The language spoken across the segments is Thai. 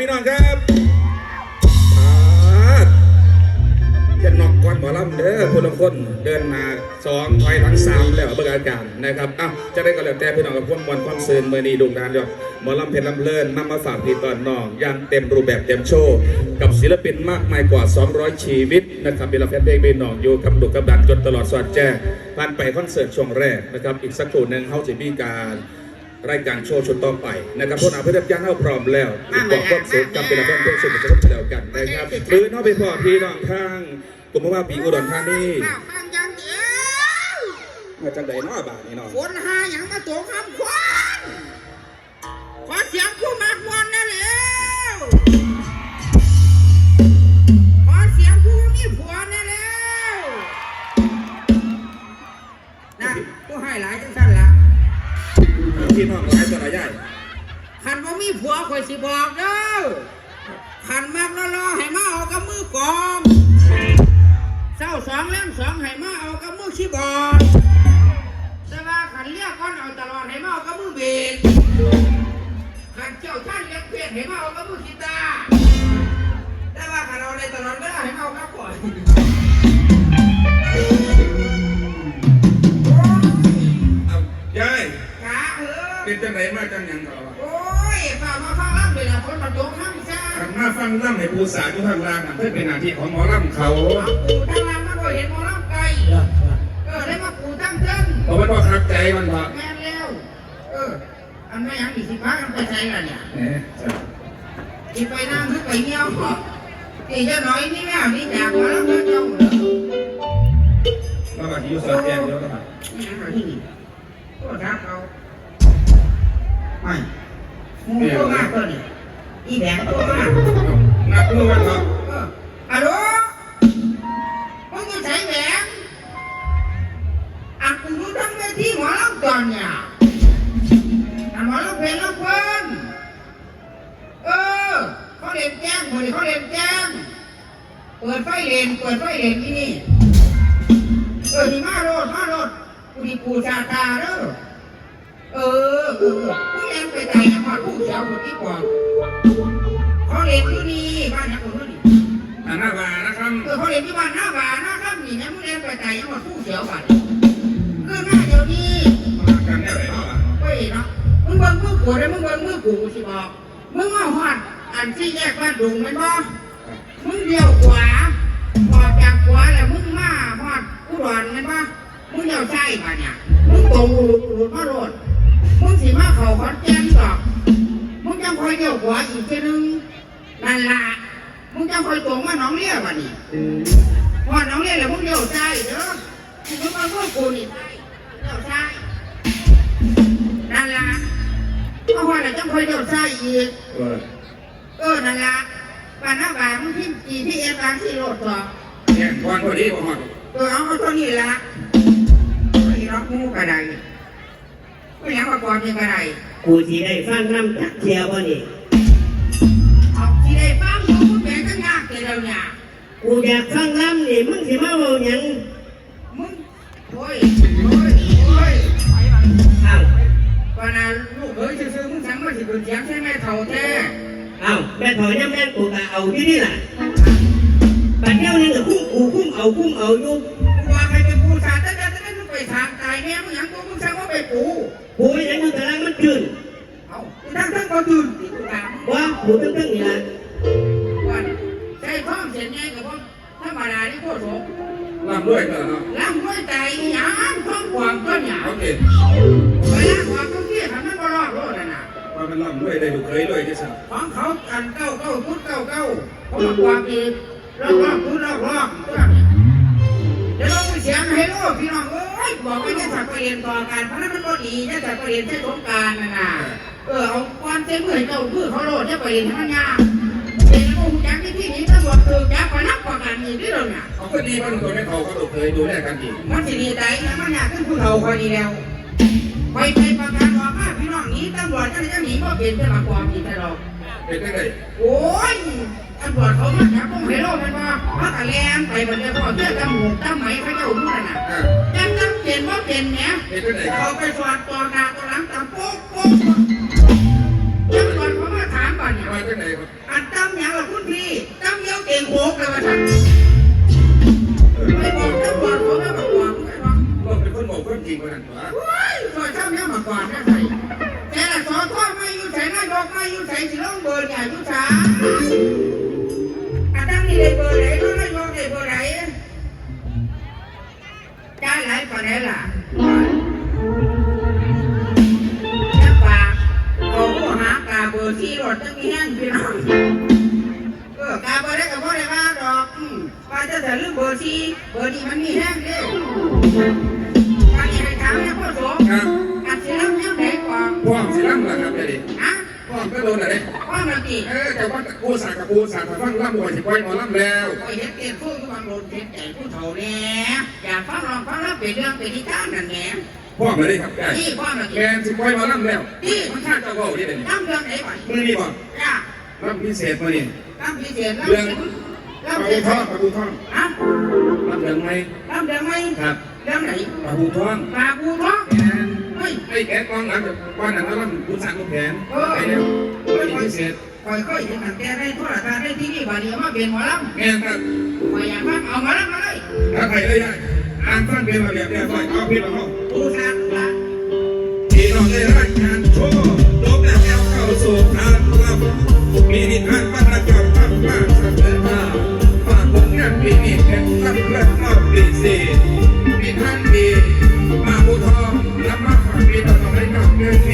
พี่น้องครับอาจะนอกก่อนหมอลำเด้อคนละคนเดินมาสองถอยหลังสามแล้วเบิกอาการนะครับอ้าวจะได้ก็แล้วแต่พี่น้องกับความวลความซื่นเมื่อนี้ดวงดานเดียวหมอลำเพชรลำเลินนำมาฝากพี่ตอนน้องอย่างเต็มรูปแบบเต็มโชว์กับศิลปินมากมายกว่า 200 ชีวิตนะครับเป็นละแฟนเพลงเป็นน้องอยู่กับดุกกับดันจนตลอดสวัสดแจ้งผ่านไปคอนเสิร์ตช่วงแรกนะครับอีกสักครู่หนึ่งเขาจะมีการ รายการโชว์ชุดต่อไปนะครับพวกเราเพื่อนย่างเข้าพร้อมแล้วติดต่อความสุขกับเป็นละครเพลงสุดจะพบแล้วกันนะครับหรือน้องไปพอพี่น้องทางกลุ่มว่าปีอุดรธานีข้าวฟังยังเดียวมาจากไหนน้อบาทนี่น้องฝนหาอย่างมาตัว มาจังหยังต่อวะโอ้ยฝ่ามาฟังรับเลยนะคนมาโยงข้ามซ่าขันมาฟังล่ำให้ปูสาอยู่ข้างล่างนั่นเพื่อเป็นหน้าที่ของหมอล่ำเขาเอาปูทั้งลำมาบ่เห็นหมอลำไก่เออได้มาปูทั้งเส้นเพราะมันว่าคักใจมันพอแม่นแล้ว เออ อันไม่ยังอีกสิพากันไปใส่ละเนี่ยเอ๊ะจ้ะอีไปนั่งคือไปเงี้ยวอีจะน้อยนี่แม่นี่อยากหมอลำเจ้าเจ้าเหรอมาบัดอยู่สอดแจ้งเดี๋ยวก็มานี่ยังไงที่นี่ก็ทักเอา ไม่หมูตัวมากตัวนี้อีแบงตัวมากนักมือวันเนาะเอ บิ่งมือกูได้มึงเบิ่งมือกูกูสิบอกมึงมาหอดอันที่แยกบ้านดุงแมันบ่มึงเลี้ยวขวาพอจากขวาแล้วมึงมาหอดอุดรแมันบ่มึงเลี้ยวซ้ายมาเนี่ยมึงตรงหลุดหลุดมาโลดมึงสิมาเข้าขอนแก่นดอกมึงยังคอยเลี้ยวขวาอีกทีนึงนั่นล่ะมึงจะคอยตรงมาหน้องเลี้ยบัดนี้พอน้องเรียแล้วมึงเลี้ยวซ้ายเด้อมึงมาพวกกูนี่เลี้ยวซ้ายนั่นล่ะ เพราะว่าเราต้องคอยเลี้ยวซ้ายอีก เออเออนั่นล่ะบ้านหน้าบ้านมึงที่จีที่เอ็นบางที่โรดต่อแย่งควันพอดีบ่ฮอดเออเอาเอาตัวนี้ละไอ้รักมูกระไดไม่อยากมาก่อนยังกระไดกูสิได้ฟังน้ำจักเทียวบ่นี่เอาที่ได้ฟังมึงมึงเป็นตั้งยากเลยเราเนี่ยกูอยากฟังน้ำนี่มึงสิมาเว้าหยังมึงโอ้ยโอ้ย ปานาลูกเอ้ยซื้อๆมึงสั่งมาสิเป็นเสียงใช่ไหมเท่าแท้อ้าวแม่ถอยน้ำแม่นกูก็เอาอยู่นี่ล่ะปัดเดียวนึงก็คุ้มกูคุ้มเอาคุ้มเอาอยู่กูว่าใครเป็นปูชาแต่แต่แต่มึงไปทางตายแม่มึงหยังตัวมึงสั่งว่าไปปูกูไม่ยังอยู่ตารางมันจืดเอากูทั้งทั้งก็ตื่นติกูถามว่ากูตึ้งตึ้งนี่ล่ะว่าใช้ท้องเสียงไงกับว่าธรรมดาที่โคตรโหล่ำด้วยกันเนาะล้างด้วยใจหยางท้องกวางก็หยางโอเคเวลากวางก็เที่ยทำมัน ว่ามันล่ำด้วยได้ลูกเคยด้วยที่สุดของเขากันเก้าเก้าพุทธเก้าเก้าเขามากว่าอีกรอบรอบพุทธรอบรอบเดี๋ยวเราไปเสียงให้โลกพี่น้องเอ้ยบอกไม่ได้ถักไปเรียนต่อกันเพราะนั้นมันก็ดีจะถักไปเรียนใช้สงการนะนะเออเอาความเต็มเมือเจ้าพือเขาโลดจะไปเรียนให้มันยากเด็กมันคงจักที่ที่นี้ตำรวจคือจับไปนับประกันอยู่ที่เราเนี่ยเขาก็ดีมันตัวไม่เขาก็ลูกเคยดูแลกันดีมันสิดีใจนะมันอยากขึ้นผู้เฒ่าคอยดีแล้ว ไปไปประกันออกมาพี่น้องหนี้ตำรวจจะจะหนีมาเป็นจะมาความอีกตลอดเป็นได้ไงโอ้ยตำรวจเขามาจับพวกเฮโร่มันว่ามาตะแลนไปบนเรือพ่อเสื้อตำหมูตำไหมเขาเจ้าพูดน่ะอ่าจังจังเปลี่ยนว่าเปลี่ยนเนี้ยเป็นได้ไงครัเขาไปสอดตัวนาตัวหลังตำโป๊กโป๊กตำรวจเขามาถามก่อนเนี่ย มาจากไหนครับอันจำอย่างละคุณพี่จำเยอะเก่งโหกเลยว่าฉันไม่บอกจำบอกผมไม่บอกบอกไม่บอกก็เป็นคนบอกความจริงมานั่นวะ โอ้อยจำนี้ยมาก่อนนะใส่แต่ละสอนข้อไม่อยู่ใส่นายกไม่อยู่ใส่สิลงเบอร์ใหญ่ยุสาอันนั้นนี่ได้เบอร์ไหนรู้นายกได้เบอร์ไหนจ่ายไหนก่อนไหนล่ะแค่ปากเขาก็หากาเบอร์ที่รถจะมีแห้งพี่น้องเออกาเบอร์ได้กับพ่อได้บ้านดอกอืมว่าจะแต่เรื่องเบอร์ซีเบอร์นี้มันมีแห้งเด้ นตีเออแต่ว่ากูสากับกูสากับฟังล่ำหัวสิปล่อยหมอล่ำแล้วโอ้ยเฮ็ดเตียนสู้อยู่บางโดนเฮ็ดแต่ผู้เฒ่าแน่อยากฟังลองฟังแล้วเป็นเรื่องเป็นนิทานนั่นแหละพ่อมาได้ครับได้นี่ว่ามันแกตีนสิปล่อยหมอล่ำแล้วมันข้าเจ้าเว่าที่ไหนตั้งเรื่องไหนก่อนมือนี่บอกจ้าล่ำพิเศษมานี่ตั้งพิเศษแล้วเรื่องแล้ปวลาเรื่บูองทองปลาบูทองฮะล่ำเรื่องไหมตั้งเรื่องไหมครับเรื่องไหนปลาบูทองปลาบูท้องแกนเฮ้ยไอ้แกกองหลังจากวันนั้นล่ำคุณสั่งคุณแผนไปแล้วพิเศษ คอยก็เห็นตั้งแต่ในโทรทัศน์ในทีวีบาดเดียวมาเป็นหมอลำแกนครับคอยอยากฟังเอาหมอลำมาเลยถ้าใครได้ได้อ่านฟังเป็นระเบียบเรียบร้อยเอาพี่มาเอาดูซาดูซาพี่น้องได้รายงานโชว์จบแล้วเข้าสู่ทางลับมีนิทานประจำตั้งมากสักเดือนหน้าฝากผลงานปีนี้เป็นตั้งเพื่อนเข้าปีสี่มีท่านดีมาบูทองรับมาฝากพี่น้องได้กับเรื่องนี้นั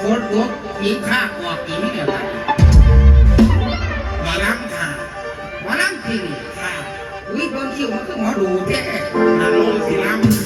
โคตรรถผีข้าออกผีเนี่ยไปมาล้างค่ะหมอลำจริงค่ะอุ้ยเบิ่งคิวมันคือหมอดูแท้นางลงสีล้ำ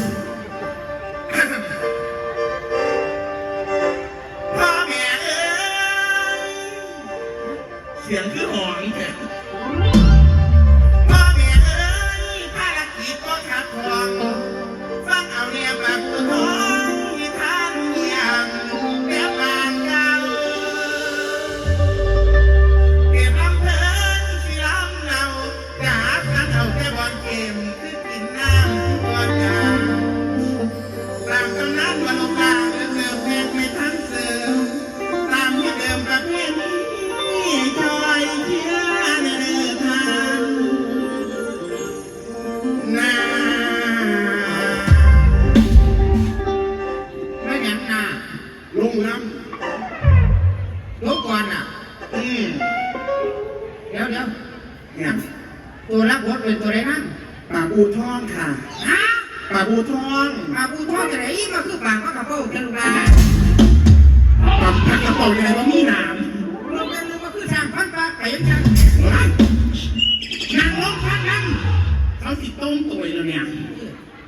ต้มตัวแล้วเนี่ย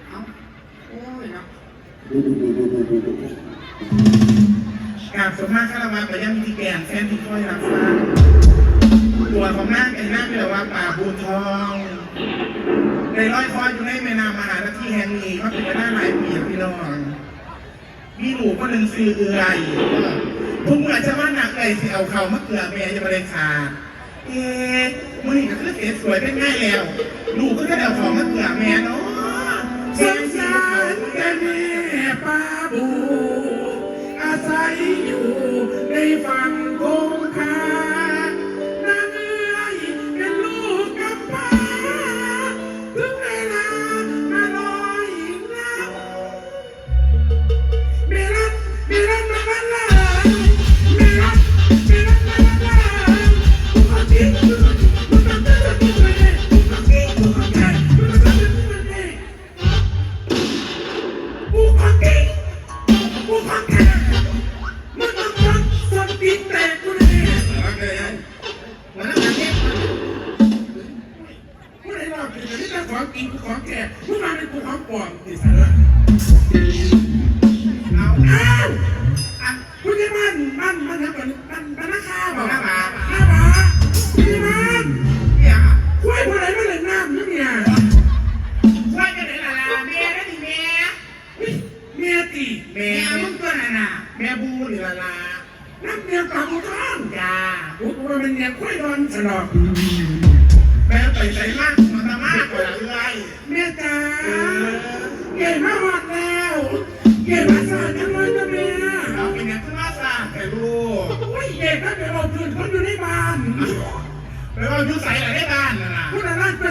เอาโอ้ยเนาะกราบสมมาคารวะไปยังพิธีแกนแฟนที่คอยรับฟังตัวของนางเป็นนางเป็นว่าป่าบูทองในร้อยคอยอยู่ในแม่น้ำมหานาทีแห่งนี้เขาเป็นไปได้หลายปีแล้วพี่น้องมีหนูก็หนึ่งซื้อเอื่อยทุกเมื่อจะว่าหนักเลยสิเอาเขามะเกลือแม่จะมาเลยขาด เอมือนี่ก็คือเสียสวยเป็นง่ายแล้วลูกก็ค่เดาของมาเผื่อแม่เนาะสงสารแต่แม่ป้าบูอาศัย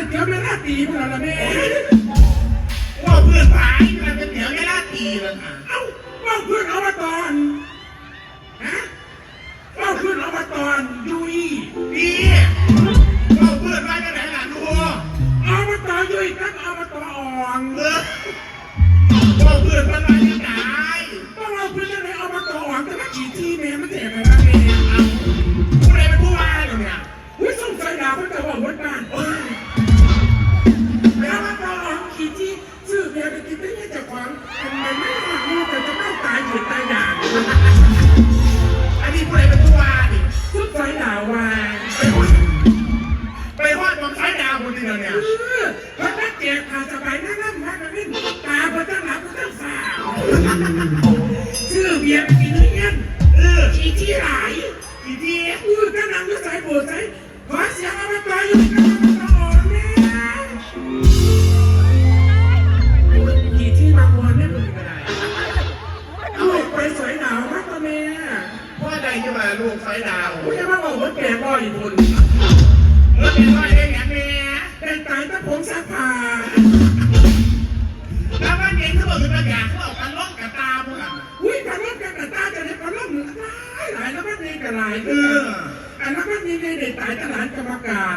เตี๋ยวไม่น่าตีพวกเราละแม่ว่าเพื่อนสายมันเป็นเตี๋ยวแม่น่าตีละค่ะเอ้าว่าเพื่อนเอามาตอนฮะว่าเพื่อนเอามาตอนยุยดีว่าเพื่อนว่าจะไหนลานดูเอามาตอนยุยกับเอามาตอนอ่องเออว่าเพื่อนมัน ลายเอออันนั้นก็ยังได้ในสายตลาดกรรมการ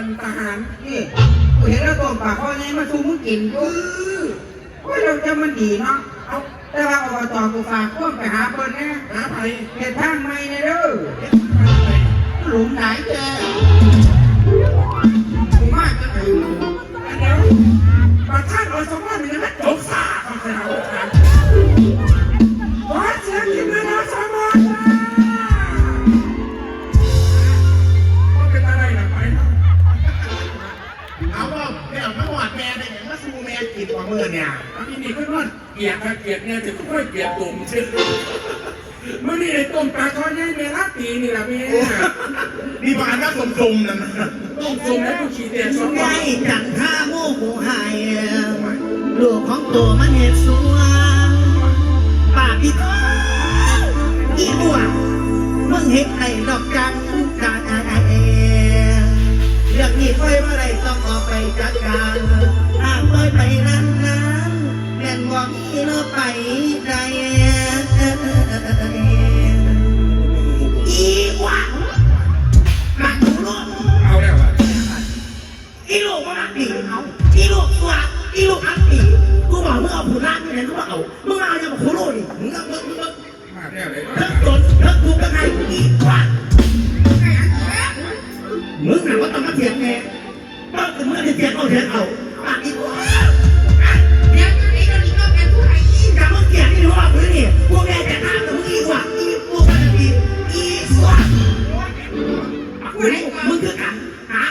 ันทหารนี่กูเห็นแล้วตัวปากพ่อไงมาซูมึงกินกูว่าเราจะมันดีเนาะเอาแต่ว่าอบตกูฝากพ่วงไปหาเปิ้ลนนะหาไผเห็ดทางไม่เนี่เด้อหลุมไหนเจ้กูมากจะถึงอันเดียวประธานอสมมันมันจะไม่จบสาเขาเลยเอา มือเนี่ยอันนี้นี่ก็นอนเกลียดค่ะเกลียดเนี่ยจะค่อยเกลียดตุ่มเช่นมื่อนี่ไอ้ต้มปลาทอดให้เมล่าตีนี่แหละพี่นี่บ้านน่าสมสมนั่นนะต้มซุ่มแล้วก็ขี้เตียนสองไงวันจังท่าโมโหหายลูกของตัวมันเหตุสวงปากพี่ท้องอีบัวมึงเห็นไอ้ดอกจันกาเองเรื่องนี้ปล่อยเมื่อไรต้องออกไปจัดการหากปล่อยไปนั้นนั้นๆแม่น ว่ามีเลือไปได้อีหวังมันดูลูกเอาแล้วอะอีลูกมันอักปีเอาอีลูกตัวอีลูกอักปีกูบอกมึงเอาผู้ร่างนี่ไหนกูบอกเอามึงเอาอย่างผู้รู้ดิมึงมึงมึงมึงมาแล้วเลยเลิกตนเลิกกูกันไงอีกว่ามึงน่ะว่าต้องมาเถียงแม่เมื่อถึงเมื่อที่เถียงเอาเถียงเอาปากอีกว่า ว่าอีพวกมันอีอีสวะมึงมึงคือกันฮะ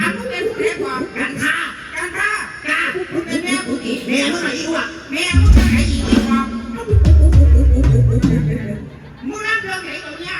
อันมึงเป็นผู้เล็กกว่ากันฆ่าการฆ่ากามึงเป็นแม่ผู้หญิงแม่มึงอะอีกวะแม่มึงจะไรอีกวะมึงรับเรื่องไหนตรงเนี้ย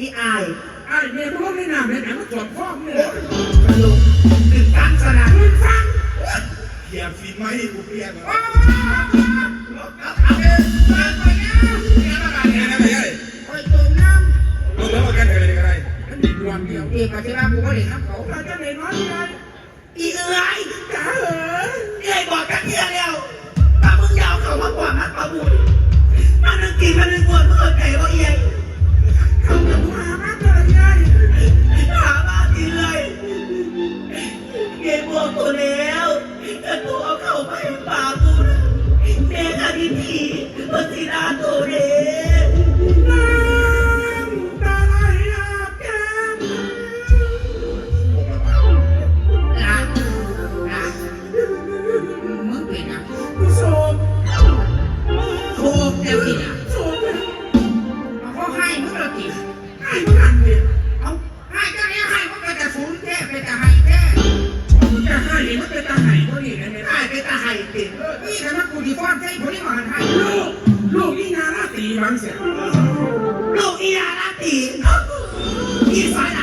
อีอายไอ้เมียมึงต้องในน้ำในน้ำมันจอดฟ้อเนี่ยกระลุกตื่นตั้งสนามมึงฟังเกียบฟีไม่กูเปลี่ยนแล้วเอาเดินมาไปนะเลยนะไม่ใช่โอ้ยตัวน้ลงแล้ว ลูกอีอาราตีอีสาน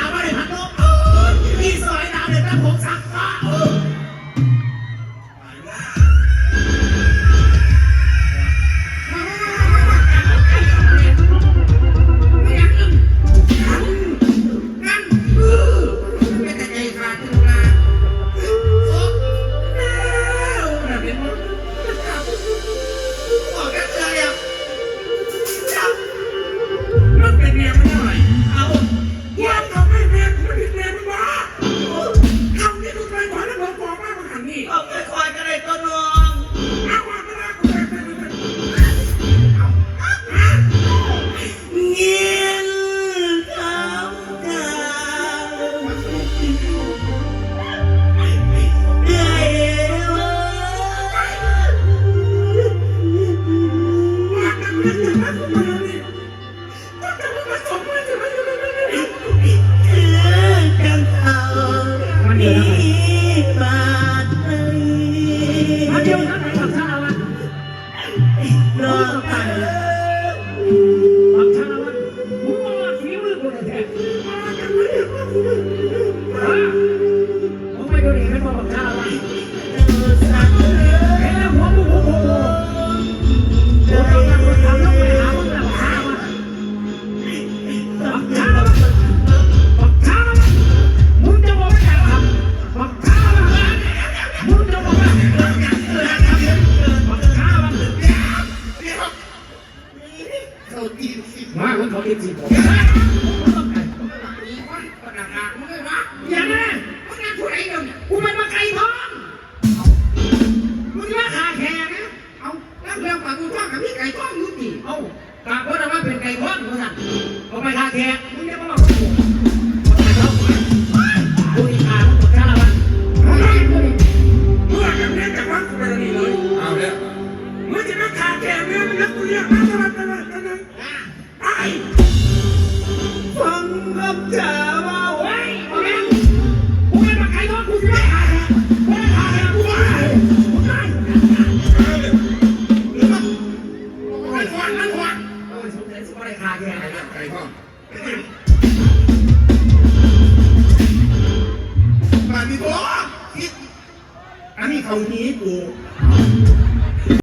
Yo ni me he tomado nada más. เ